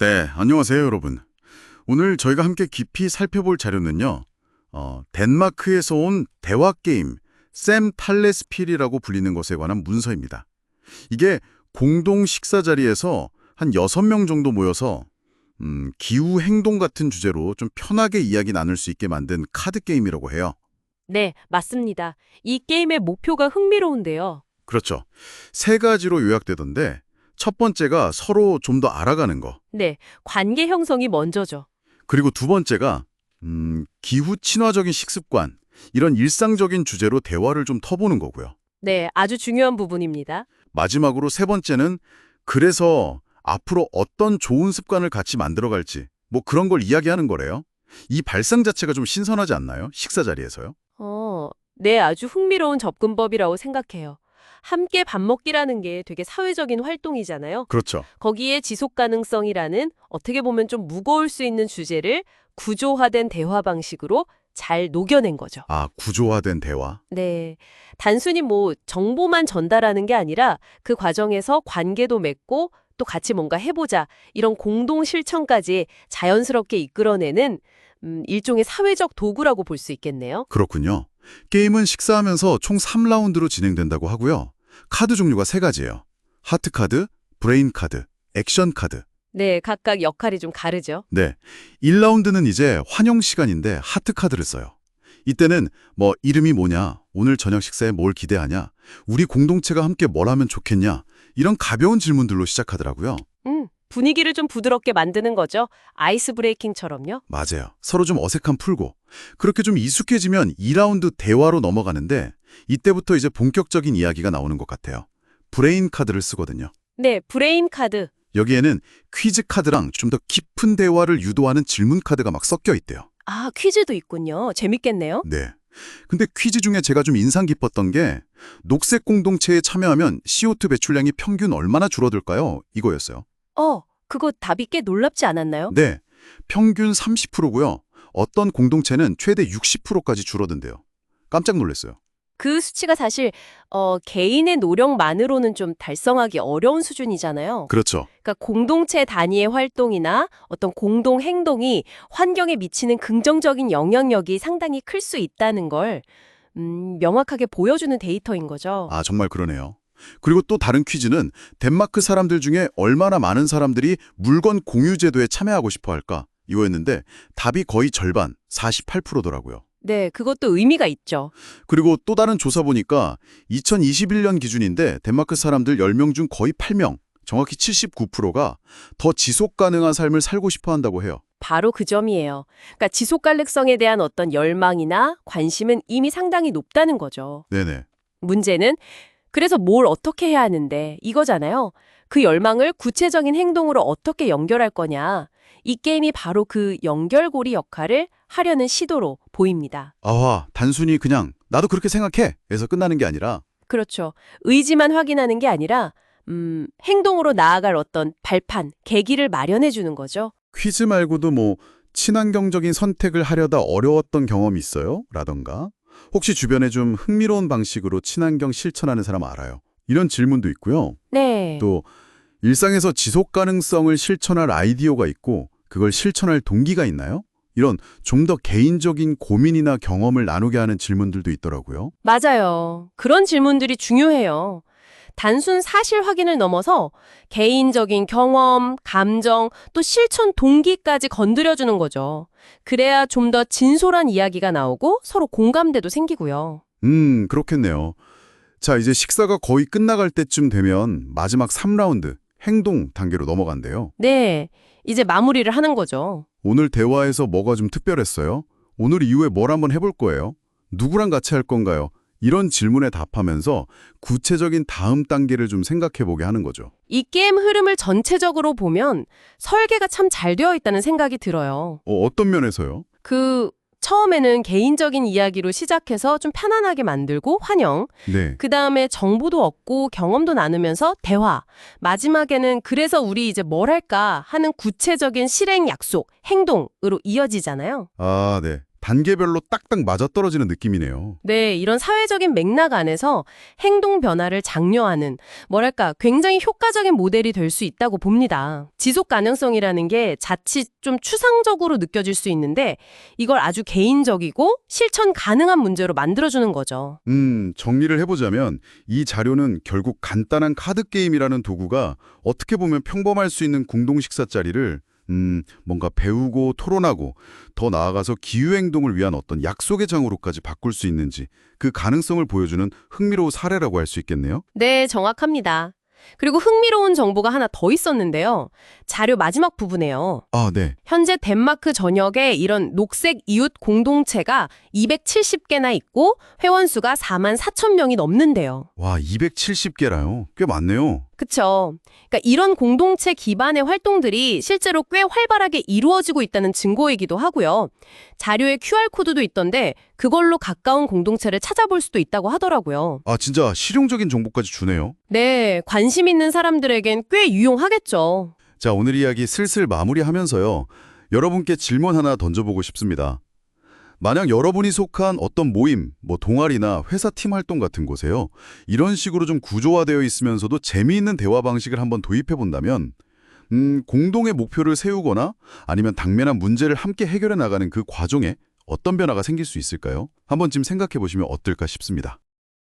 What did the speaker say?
네, 안녕하세요, 여러분. 오늘 저희가 함께 깊이 살펴볼 자료는요. 어, 덴마크에서 온 대화 게임 샘 탈레스필이라고 불리는 것에 관한 문서입니다. 이게 공동 식사 자리에서 한 6명 정도 모여서 음, 기후 행동 같은 주제로 좀 편하게 이야기 나눌 수 있게 만든 카드 게임이라고 해요. 네, 맞습니다. 이 게임의 목표가 흥미로운데요. 그렇죠. 세 가지로 요약되던데 첫 번째가 서로 좀 더 알아가는 거. 네, 관계 형성이 먼저죠. 그리고 두 번째가 음, 기후 친화적인 식습관, 이런 일상적인 주제로 대화를 좀 터보는 거고요. 네, 아주 중요한 부분입니다. 마지막으로 세 번째는 그래서 앞으로 어떤 좋은 습관을 같이 만들어갈지 뭐 그런 걸 이야기하는 거래요. 이 발상 자체가 좀 신선하지 않나요? 식사 자리에서요? 어, 네, 아주 흥미로운 접근법이라고 생각해요. 함께 밥 먹기라는 게 되게 사회적인 활동이잖아요. 그렇죠. 거기에 지속 가능성이라는 어떻게 보면 좀 무거울 수 있는 주제를 구조화된 대화 방식으로 잘 녹여낸 거죠. 아, 구조화된 대화. 네. 단순히 뭐 정보만 전달하는 게 아니라 그 과정에서 관계도 맺고 또 같이 뭔가 해보자 이런 공동 실천까지 자연스럽게 이끌어내는 음, 일종의 사회적 도구라고 볼 수 있겠네요. 그렇군요. 게임은 식사하면서 총 3라운드로 진행된다고 하고요. 카드 종류가 세 가지예요. 하트 카드, 브레인 카드, 액션 카드. 네, 각각 역할이 좀 다르죠. 네. 1라운드는 이제 환영 시간인데 하트 카드를 써요. 이때는 뭐 이름이 뭐냐, 오늘 저녁 식사에 뭘 기대하냐, 우리 공동체가 함께 뭘 하면 좋겠냐, 이런 가벼운 질문들로 시작하더라고요. 음, 분위기를 좀 부드럽게 만드는 거죠. 아이스 브레이킹처럼요. 맞아요. 서로 좀 어색함 풀고. 그렇게 좀 익숙해지면 2라운드 대화로 넘어가는데 이때부터 이제 본격적인 이야기가 나오는 것 같아요. 브레인 카드를 쓰거든요. 네, 브레인 카드. 여기에는 퀴즈 카드랑 좀 더 깊은 대화를 유도하는 질문 카드가 막 섞여 있대요. 아, 퀴즈도 있군요. 재밌겠네요. 네. 근데 퀴즈 중에 제가 좀 인상 깊었던 게 녹색 공동체에 참여하면 CO2 배출량이 평균 얼마나 줄어들까요? 이거였어요. 어, 그거 답이 꽤 놀랍지 않았나요? 네. 평균 30%고요. 어떤 공동체는 최대 60%까지 줄어든대요. 깜짝 놀랐어요. 그 수치가 사실 어, 개인의 노력만으로는 좀 달성하기 어려운 수준이잖아요. 그렇죠. 그러니까 공동체 단위의 활동이나 어떤 공동 행동이 환경에 미치는 긍정적인 영향력이 상당히 클 수 있다는 걸 음, 명확하게 보여주는 데이터인 거죠. 아, 정말 그러네요. 그리고 또 다른 퀴즈는 덴마크 사람들 중에 얼마나 많은 사람들이 물건 공유 제도에 참여하고 싶어 할까? 이거였는데 답이 거의 절반, 48%더라고요. 네, 그것도 의미가 있죠. 그리고 또 다른 조사 보니까 2021년 기준인데 덴마크 사람들 10명 중 거의 8명, 정확히 79%가 더 지속 가능한 삶을 살고 싶어 한다고 해요. 바로 그 점이에요. 그러니까 지속 가능성에 대한 어떤 열망이나 관심은 이미 상당히 높다는 거죠. 네네. 문제는 그래서 뭘 어떻게 해야 하는데 이거잖아요. 그 열망을 구체적인 행동으로 어떻게 연결할 거냐. 이 게임이 바로 그 연결고리 역할을 하려는 시도로 보입니다. 아와, 단순히 그냥 나도 그렇게 생각해! 에서 끝나는 게 아니라 그렇죠. 의지만 확인하는 게 아니라 음, 행동으로 나아갈 어떤 발판, 계기를 마련해 주는 거죠. 퀴즈 말고도 뭐 친환경적인 선택을 하려다 어려웠던 경험이 있어요? 라던가 혹시 주변에 좀 흥미로운 방식으로 친환경 실천하는 사람 알아요? 이런 질문도 있고요. 네. 또 일상에서 지속 가능성을 실천할 아이디어가 있고 그걸 실천할 동기가 있나요? 이런 좀 더 개인적인 고민이나 경험을 나누게 하는 질문들도 있더라고요. 맞아요. 그런 질문들이 중요해요. 단순 사실 확인을 넘어서 개인적인 경험, 감정, 또 실천 동기까지 건드려주는 거죠. 그래야 좀 더 진솔한 이야기가 나오고 서로 공감대도 생기고요. 음, 그렇겠네요. 자, 이제 식사가 거의 끝나갈 때쯤 되면 마지막 3라운드 행동 단계로 넘어간대요. 네, 이제 마무리를 하는 거죠. 오늘 대화에서 뭐가 좀 특별했어요? 오늘 이후에 뭘 한번 해볼 거예요? 누구랑 같이 할 건가요? 이런 질문에 답하면서 구체적인 다음 단계를 좀 생각해보게 하는 거죠. 이 게임 흐름을 전체적으로 보면 설계가 참 잘 되어 있다는 생각이 들어요. 어, 어떤 면에서요? 그 처음에는 개인적인 이야기로 시작해서 좀 편안하게 만들고 환영, 네. 그 다음에 정보도 얻고 경험도 나누면서 대화. 마지막에는 그래서 우리 이제 뭘 할까 하는 구체적인 실행 약속, 행동으로 이어지잖아요. 아, 네. 단계별로 딱딱 맞아떨어지는 느낌이네요. 네, 이런 사회적인 맥락 안에서 행동 변화를 장려하는, 뭐랄까, 굉장히 효과적인 모델이 될 수 있다고 봅니다. 지속 가능성이라는 게 자칫 좀 추상적으로 느껴질 수 있는데, 이걸 아주 개인적이고 실천 가능한 문제로 만들어주는 거죠. 음, 정리를 해보자면 이 자료는 결국 간단한 카드 게임이라는 도구가 어떻게 보면 평범할 수 있는 공동 식사 자리를 음, 뭔가 배우고 토론하고 더 나아가서 기후행동을 위한 어떤 약속의 장으로까지 바꿀 수 있는지 그 가능성을 보여주는 흥미로운 사례라고 할 수 있겠네요. 네, 정확합니다. 그리고 흥미로운 정보가 하나 더 있었는데요. 자료 마지막 부분에요. 아, 네. 현재 덴마크 전역에 이런 녹색 이웃 공동체가 270개나 있고 회원 수가 4만 4천 명이 넘는데요. 와, 270개라요. 꽤 많네요. 그쵸. 그러니까 이런 공동체 기반의 활동들이 실제로 꽤 활발하게 이루어지고 있다는 증거이기도 하고요. 자료에 QR코드도 있던데 그걸로 가까운 공동체를 찾아볼 수도 있다고 하더라고요. 아, 진짜 실용적인 정보까지 주네요. 네, 관심 있는 사람들에겐 꽤 유용하겠죠. 자, 오늘 이야기 슬슬 마무리하면서요. 여러분께 질문 하나 던져보고 싶습니다. 만약 여러분이 속한 어떤 모임, 뭐 동아리나 회사 팀 활동 같은 곳에요. 이런 식으로 좀 구조화되어 있으면서도 재미있는 대화 방식을 한번 도입해 본다면 음, 공동의 목표를 세우거나 아니면 당면한 문제를 함께 해결해 나가는 그 과정에 어떤 변화가 생길 수 있을까요? 한번 지금 생각해 보시면 어떨까 싶습니다.